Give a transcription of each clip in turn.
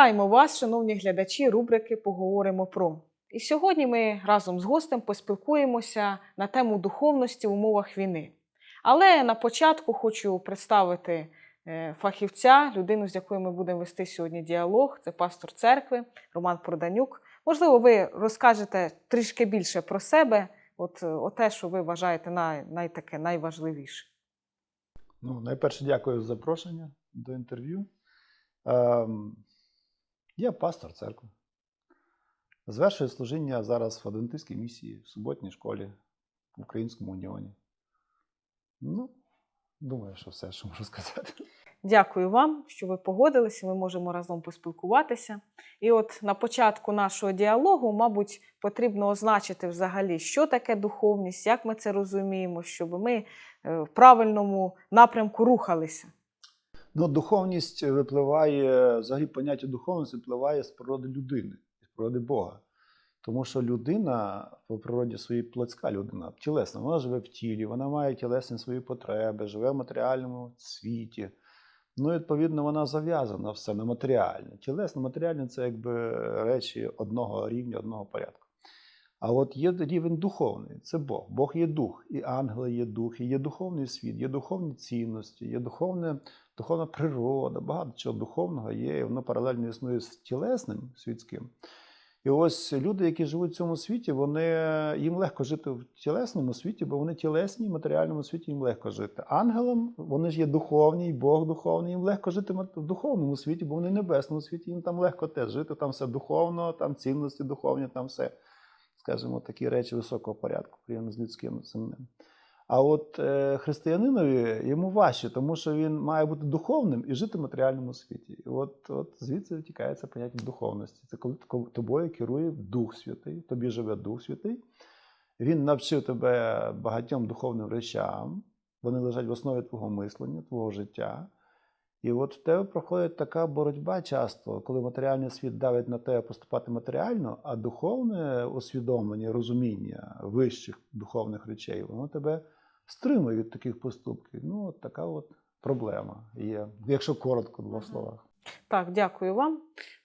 Вітаємо вас, шановні глядачі рубрики Поговоримо про. І сьогодні ми разом з гостем поспілкуємося на тему духовності в умовах війни. Але на початку хочу представити е, фахівця, людину, з якою ми будемо вести сьогодні діалог. Це пастор церкви Роман Проданюк. Можливо, ви розкажете трішки більше про себе, от, от те, що ви вважаєте най, най, таке найважливіше. Ну, найперше, дякую за запрошення до інтерв'ю. Я пастор церкви. Звершую служіння зараз в Адвентистській місії, в суботній школі, в Українському уніоні. Ну, думаю, що все, що можу сказати. Дякую вам, що ви погодилися. Ми можемо разом поспілкуватися. І от на початку нашого діалогу, мабуть, потрібно означити взагалі, що таке духовність, як ми це розуміємо, щоб ми е, в правильному напрямку рухалися. Ну, духовність випливає, взагалі поняття духовності випливає з природи людини, з природи Бога. Тому що людина по природі своїй плотська людина, тілесна, вона живе в тілі, вона має тілесні свої потреби, живе в матеріальному світі. Ну, відповідно, вона зав'язана все на матеріальне. Тілесне, матеріальне це якби речі одного рівня, одного порядку. А от є рівень духовний це Бог. Бог є дух, і ангели є дух, і є духовний світ, є духовні цінності, є духовне, духовна природа, багато чого духовного є, і воно паралельно існує з тілесним світським. І ось люди, які живуть в цьому світі, вони, їм легко жити в тілесному світі, бо вони тілесні, в матеріальному світі їм легко жити. Ангелам вони ж є духовні, і Бог духовний, їм легко жити в духовному світі, бо вони в небесному світі, їм там легко теж жити, там все духовно, там цінності духовні, там все, скажімо, такі речі високого порядку, порівняно з людським земним. А от е, християнинові йому важче, тому що він має бути духовним і жити в матеріальному світі. І от, от звідси витікає це поняття духовності. Це коли тобою керує Дух Святий, тобі живе Дух Святий. Він навчив тебе багатьом духовним речам, вони лежать в основі твого мислення, твого життя. І от в тебе проходить така боротьба часто, коли матеріальний світ давить на тебе поступати матеріально, а духовне усвідомлення, розуміння вищих духовних речей, воно тебе стримує від таких поступків. Ну, от така от проблема є, якщо коротко, в двох словах. Так, дякую вам.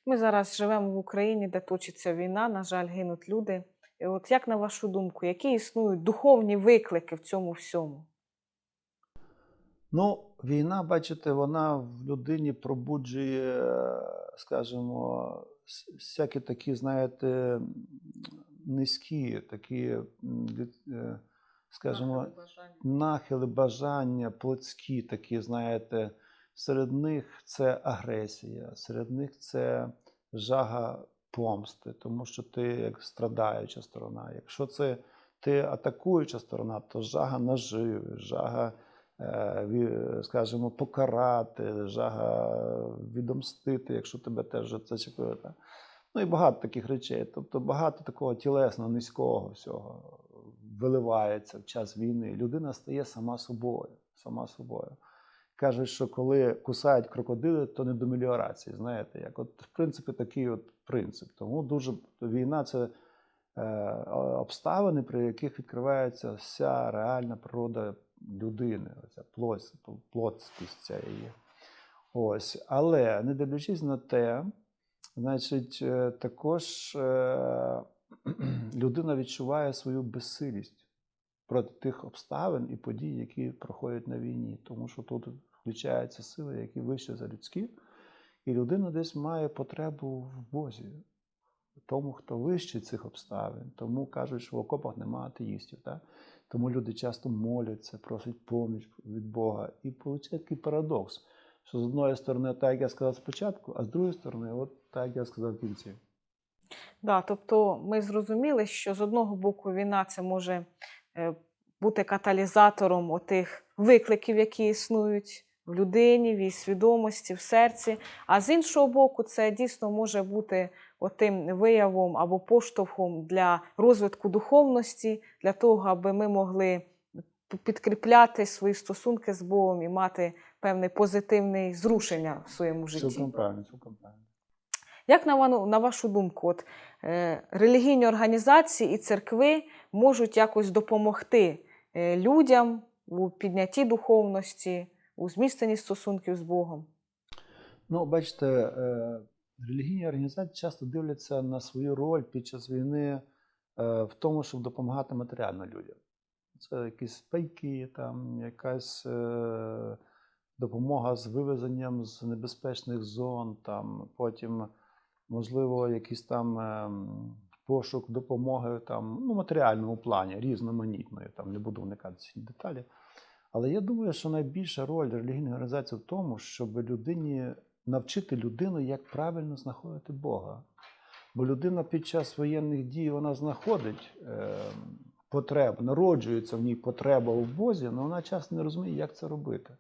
Ми зараз живемо в Україні, де точиться війна, на жаль, гинуть люди. І от як на вашу думку, які існують духовні виклики в цьому всьому? Ну, війна, бачите, вона в людині пробуджує, скажімо, всякі такі, знаєте, низькі, такі, е, скажімо, нахили, бажання, плотські такі, знаєте, серед них це агресія, серед них це жага помсти, тому що ти як страдаюча сторона. Якщо це ти атакуюча сторона, то жага наживи, жага, скажімо, покарати, жага відомстити, якщо тебе теж зачепили. Ну і багато таких речей. Тобто багато такого тілесного, низького всього виливається в час війни. Людина стає сама собою. Сама собою. Кажуть, що коли кусають крокодили, то не до меліорації. Знаєте, як от в принципі такий от принцип. Тому дуже війна це е, обставини, при яких відкривається вся реальна природа людини, оця плотськість ця її. Ось. Але не дивлячись на те, значить, е, також е, людина відчуває свою безсилість проти тих обставин і подій, які проходять на війні. Тому що тут включаються сили, які вище за людські, і людина десь має потребу в Бозі, тому, хто вище цих обставин. Тому кажуть, що в окопах немає атеїстів. Так? Тому люди часто моляться, просять поміч від Бога. І виходить такий парадокс, що з одної сторони, так як я сказав спочатку, а з другої сторони, от так як я сказав в кінці. Да, тобто ми зрозуміли, що з одного боку війна це може е, бути каталізатором отих викликів, які існують в людині, в її свідомості, в серці. А з іншого боку, це дійсно може бути отим виявом або поштовхом для розвитку духовності, для того, аби ми могли підкріпляти свої стосунки з Богом і мати певне позитивне зрушення в своєму житті. Цілком правильно, цілком правильно. Як на, на вашу думку, от, е, релігійні організації і церкви можуть якось допомогти е, людям у піднятті духовності, у зміцненні стосунків з Богом? Ну, бачите, е, релігійні організації часто дивляться на свою роль під час війни е, в тому, щоб допомагати матеріально людям. Це якісь пайки, там, якась е, допомога з вивезенням з небезпечних зон, там, потім, можливо, якийсь там пошук допомоги там, ну, матеріальному плані, різноманітної, там, не буду вникати в ці деталі. Але я думаю, що найбільша роль релігійної організації в тому, щоб людині навчити людину, як правильно знаходити Бога. Бо людина під час воєнних дій вона знаходить е, потребу, народжується в ній потреба в Бозі, але вона часто не розуміє, як це робити.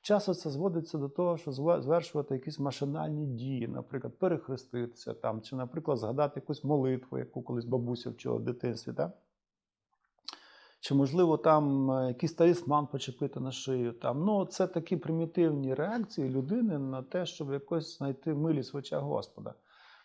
Часто це зводиться до того, що звершувати якісь машинальні дії, наприклад, перехреститися там, чи, наприклад, згадати якусь молитву, яку колись бабуся вчила в дитинстві. Так? Чи, можливо, там е, якийсь талісман почепити на шию. Там. Ну, це такі примітивні реакції людини на те, щоб якось знайти милість в очах Господа.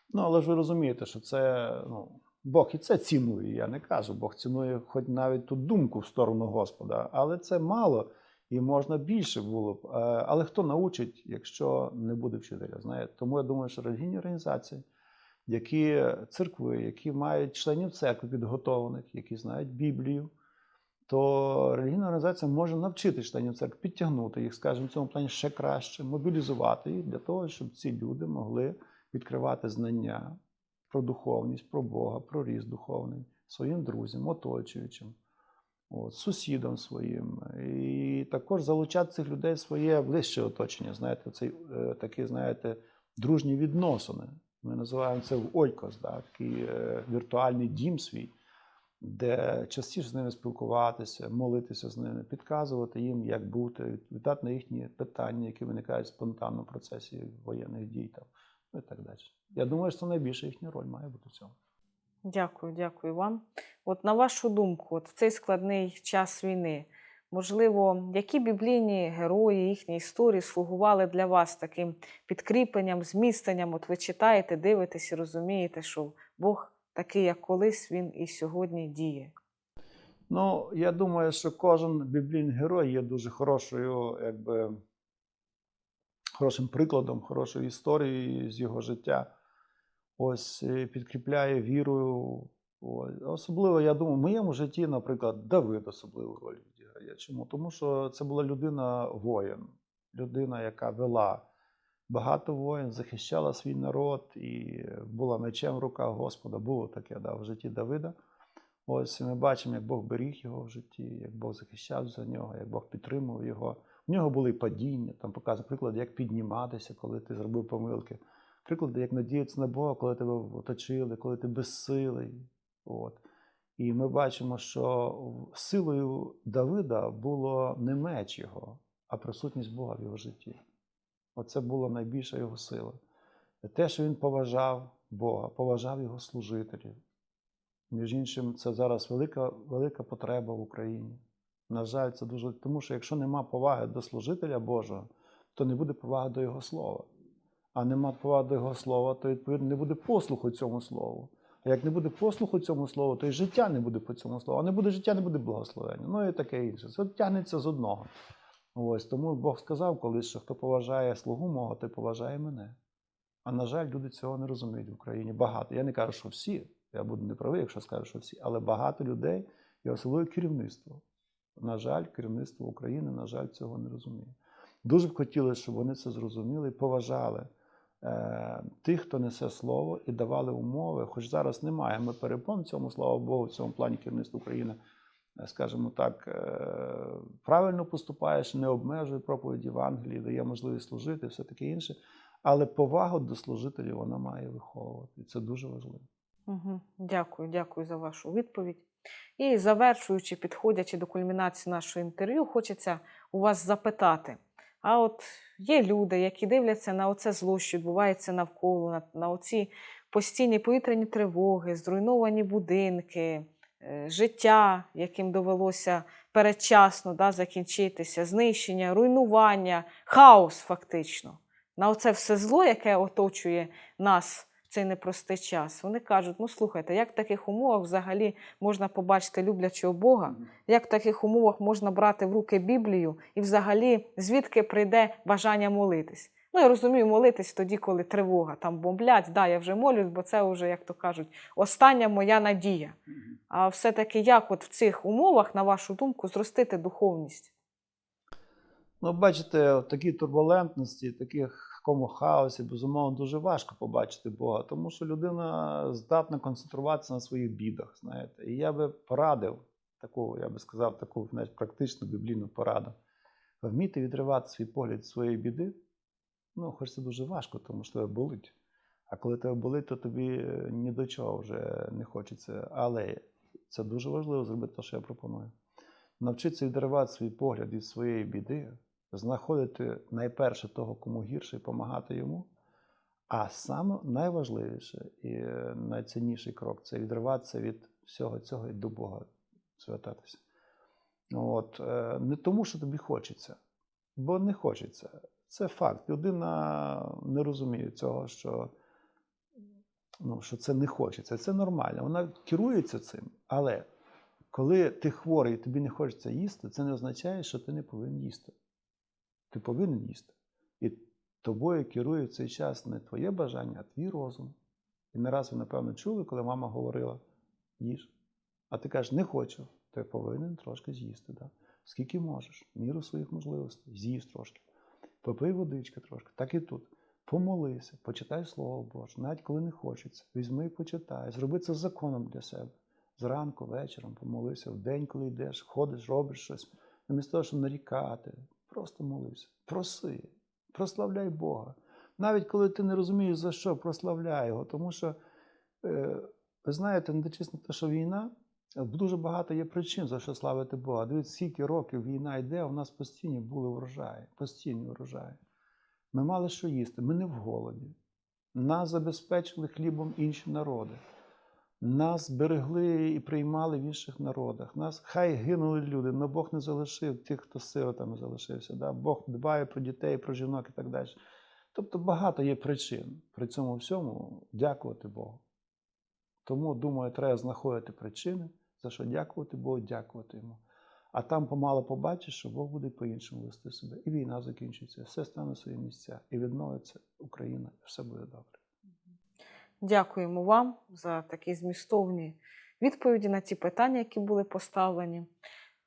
Ну, але ж ви розумієте, що це ну, Бог і це цінує. Я не кажу, Бог цінує хоч навіть ту думку в сторону Господа, але це мало і можна більше було б. Е, Але хто научить, якщо не буде вчителя? Знаєте? Тому я думаю, що релігійні організації, які церкви, які мають членів церкви підготовлених, які знають Біблію, то релігійна організація може навчити членів церкви, підтягнути їх, скажімо, в цьому плані ще краще, мобілізувати їх для того, щоб ці люди могли відкривати знання про духовність, про Бога, про ріст духовний своїм друзям, оточуючим, от, сусідам своїм. І також залучати цих людей в своє ближче оточення. Знаєте, цей е, такі, знаєте, дружні відносини. Ми називаємо це в ойкос, да, такий е, віртуальний дім свій де частіше з ними спілкуватися, молитися з ними, підказувати їм, як бути, відповідати на їхні питання, які виникають спонтанно в процесі воєнних дій там, ну і так далі. Я думаю, що найбільша їхня роль має бути в цьому. Дякую, дякую вам. От на вашу думку, от в цей складний час війни, можливо, які біблійні герої, їхні історії слугували для вас таким підкріпленням, зміцненням? От ви читаєте, дивитесь і розумієте, що Бог такий, як колись, він і сьогодні діє. Ну, я думаю, що кожен біблійний герой є дуже хорошою, якби, хорошим прикладом, хорошою історією з його життя. Ось е, підкріпляє вірою. Ось. Особливо, я думаю, в моєму житті, наприклад, Давид особливу роль відіграє. Чому? Тому що це була людина воїн, людина, яка вела багато воїн, захищала свій народ і була мечем в руках Господа. Було таке да, в житті Давида. Ось ми бачимо, як Бог беріг його в житті, як Бог захищав за нього, як Бог підтримував його. В нього були падіння, там показує приклад, як підніматися, коли ти зробив помилки. Приклади, як надіятися на Бога, коли тебе оточили, коли ти безсилий. От. І ми бачимо, що силою Давида було не меч його, а присутність Бога в його житті. Оце була найбільша його сила. Те, що він поважав Бога, поважав його служителів. Між іншим, це зараз велика, велика потреба в Україні. На жаль, це дуже. Тому що якщо нема поваги до служителя Божого, то не буде поваги до Його слова. А нема поваги до Його слова, то відповідно не буде послуху цьому слову. А як не буде послуху цьому слову, то і життя не буде по цьому слову. А не буде життя, не буде благословення. Ну і таке інше. Це тягнеться з одного. Ось тому Бог сказав колись, що хто поважає слугу мого, той поважає мене. А на жаль, люди цього не розуміють в Україні. Багато. Я не кажу, що всі. Я буду неправий, якщо скажу, що всі, але багато людей і особливо керівництво. На жаль, керівництво України, на жаль, цього не розуміє. Дуже б хотілося, щоб вони це зрозуміли і поважали е, тих, хто несе слово, і давали умови. Хоч зараз немає. Ми перепон цьому, слава Богу, в цьому плані керівництво України, скажімо так, е, правильно поступаєш, не обмежує проповіді Євангелії, дає можливість служити, все таке інше. Але повагу до служителів вона має виховувати. І це дуже важливо. Угу. Дякую, дякую за вашу відповідь. І завершуючи, підходячи до кульмінації нашого інтерв'ю, хочеться у вас запитати: а от є люди, які дивляться на оце зло, що відбувається навколо, на, на оці постійні повітряні тривоги, зруйновані будинки, е, життя, яким довелося передчасно да, закінчитися, знищення, руйнування, хаос фактично. На оце все зло, яке оточує нас в цей непростий час. Вони кажуть: ну слухайте, як в таких умовах взагалі можна побачити люблячого Бога, як в таких умовах можна брати в руки Біблію, і взагалі звідки прийде бажання молитись? Ну, я розумію, молитись тоді, коли тривога, там бомблять. Да, я вже молюсь, бо це вже, як то кажуть, остання моя надія. А все-таки як от в цих умовах, на вашу думку, зростити духовність? Ну, бачите, в такій турбулентності, таких такому хаосі, безумовно, дуже важко побачити Бога, тому що людина здатна концентруватися на своїх бідах. Знаєте, і я би порадив таку, я би сказав, таку знаєте, практичну біблійну пораду. Вміти відривати свій погляд від своєї біди. Ну, хоч це дуже важко, тому що тебе болить. А коли тебе болить, то тобі е, ні до чого вже не хочеться. Але це дуже важливо зробити те, що я пропоную. Навчитися відривати свій погляд від своєї біди, знаходити найперше того, кому гірше, і допомагати йому. А саме найважливіше і е, найцінніший крок це відриватися від всього цього і до Бога звертатися. От, е, не тому, що тобі хочеться, бо не хочеться. Це факт. Людина не розуміє цього, що, ну, що це не хочеться. Це нормально. Вона керується цим. Але коли ти хворий і тобі не хочеться їсти, це не означає, що ти не повинен їсти. Ти повинен їсти. І тобою керує в цей час не твоє бажання, а твій розум. І не раз ви, напевно, чули, коли мама говорила: їж. А ти кажеш, не хочу, ти повинен трошки з'їсти. Да? Скільки можеш, міру своїх можливостей, з'їж трошки. Попий водички трошки, так і тут. Помолися, почитай Слово Боже, навіть коли не хочеться. Візьми і почитай, зроби це законом для себе. Зранку, вечором помолися, в день, коли йдеш, ходиш, робиш щось. Замість того, щоб нарікати, просто молися. Проси, прославляй Бога. Навіть коли ти не розумієш за що, прославляй Його. Тому що, е, ви знаєте, не дочисно те, що війна, дуже багато є причин, за що славити Бога. Дивіться, скільки років війна йде, у нас постійні були врожаї, постійні врожаї. Ми мали що їсти, ми не в голоді. Нас забезпечили хлібом інші народи. Нас берегли і приймали в інших народах. Нас хай гинули люди, але Бог не залишив тих, хто сиротами залишився. Да? Бог дбає про дітей, про жінок і так далі. Тобто багато є причин при цьому всьому дякувати Богу. Тому, думаю, треба знаходити причини, за що дякувати Богу, дякувати йому. А там помало побачиш, що Бог буде по-іншому вести себе. І війна закінчиться, все стане на свої місця, і відновиться Україна, і все буде добре. Дякуємо вам за такі змістовні відповіді на ті питання, які були поставлені.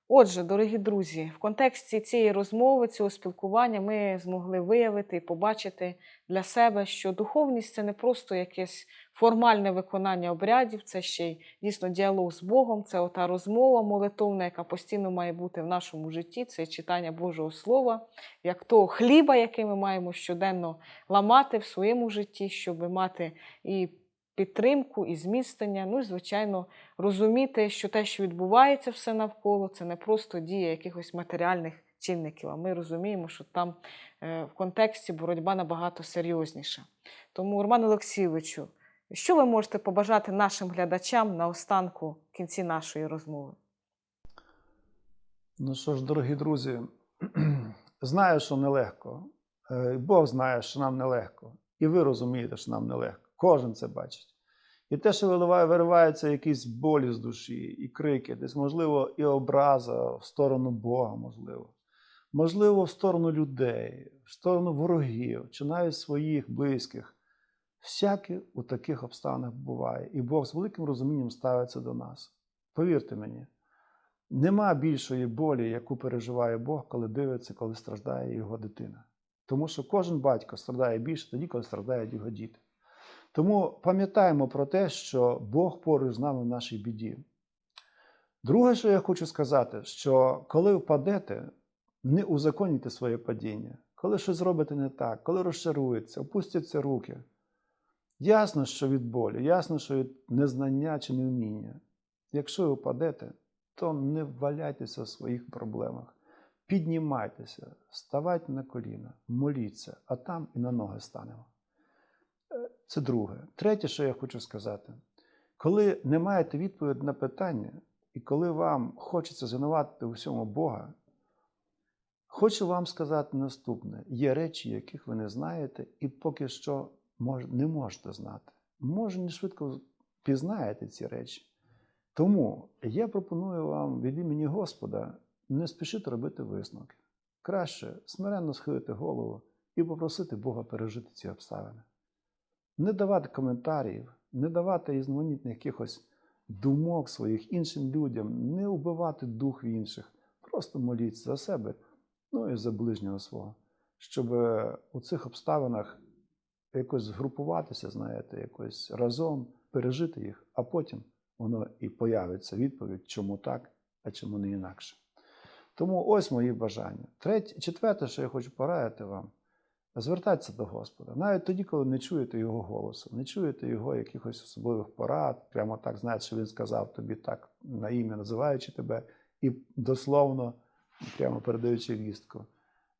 Отже, дорогі друзі, в контексті цієї розмови, цього спілкування ми змогли виявити і побачити для себе, що духовність це не просто якесь формальне виконання обрядів, це ще й дійсно діалог з Богом, це ота розмова молитовна, яка постійно має бути в нашому житті, це читання Божого Слова, як того хліба, який ми маємо щоденно ламати в своєму житті, щоб мати і підтримку, і зміцнення. Ну і, звичайно, розуміти, що те, що відбувається все навколо, це не просто дія якихось матеріальних чинників. А ми розуміємо, що там е, в контексті боротьба набагато серйозніша. Тому, Роман Олексійовичу, що ви можете побажати нашим глядачам на останку в кінці нашої розмови? Ну що ж, дорогі друзі, знаю, що нелегко. Е, Бог знає, що нам нелегко. І ви розумієте, що нам нелегко. Кожен це бачить. І те, що виливає, вириваються якісь болі з душі, і крики, десь, можливо, і образа в сторону Бога, можливо. Можливо, в сторону людей, в сторону ворогів, чи навіть своїх близьких. Всяке у таких обставинах буває. І Бог з великим розумінням ставиться до нас. Повірте мені, нема більшої болі, яку переживає Бог, коли дивиться, коли страждає його дитина. Тому що кожен батько страждає більше тоді, коли страждають його діти. Тому пам'ятаємо про те, що Бог поруч з нами в нашій біді. Друге, що я хочу сказати, що коли впадете, не узаконюйте своє падіння. Коли щось зробите не так, коли розчарується, опустяться руки. Ясно, що від болі, ясно, що від незнання чи невміння. Якщо ви впадете, то не валяйтеся в своїх проблемах. Піднімайтеся, ставайте на коліна, моліться, а там і на ноги станемо. Це друге. Третє, що я хочу сказати, коли не маєте відповіді на питання, і коли вам хочеться звинуватити у всьому Бога, хочу вам сказати наступне: є речі, яких ви не знаєте, і поки що не можете знати. Може, не швидко пізнаєте ці речі. Тому я пропоную вам від імені Господа не спішити робити висновки. Краще смиренно схилити голову і попросити Бога пережити ці обставини. Не давати коментарів, не давати різноманітних якихось думок своїх іншим людям, не вбивати дух в інших. Просто моліться за себе, ну і за ближнього свого, щоб у цих обставинах якось згрупуватися, знаєте, якось разом пережити їх, а потім воно і появиться відповідь, чому так, а чому не інакше. Тому ось мої бажання. Третє, четверте, що я хочу порадити вам, звертайтеся до Господа. Навіть тоді, коли не чуєте Його голосу, не чуєте Його якихось особливих порад, прямо так знаєте, що Він сказав тобі так на ім'я, називаючи тебе, і дословно, прямо передаючи вістку.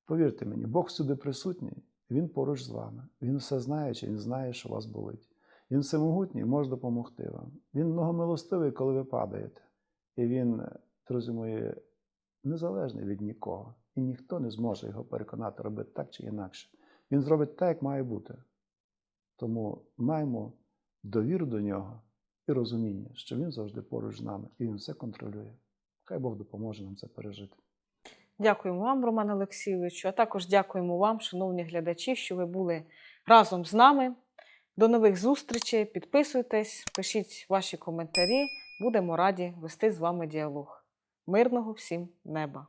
Повірте мені, Бог всюди присутній, Він поруч з вами. Він все знаючи, Він знає, що вас болить. Він всемогутній, може допомогти вам. Він многомилостивий, коли ви падаєте. І він, друзі мої, незалежний від нікого. І ніхто не зможе його переконати робити так чи інакше. Він зробить так, як має бути. Тому маємо довіру до нього і розуміння, що він завжди поруч з нами і він все контролює. Хай Бог допоможе нам це пережити. Дякуємо вам, Роман Олексійовичу, а також дякуємо вам, шановні глядачі, що ви були разом з нами. До нових зустрічей. Підписуйтесь, пишіть ваші коментарі. Будемо раді вести з вами діалог. Мирного всім неба!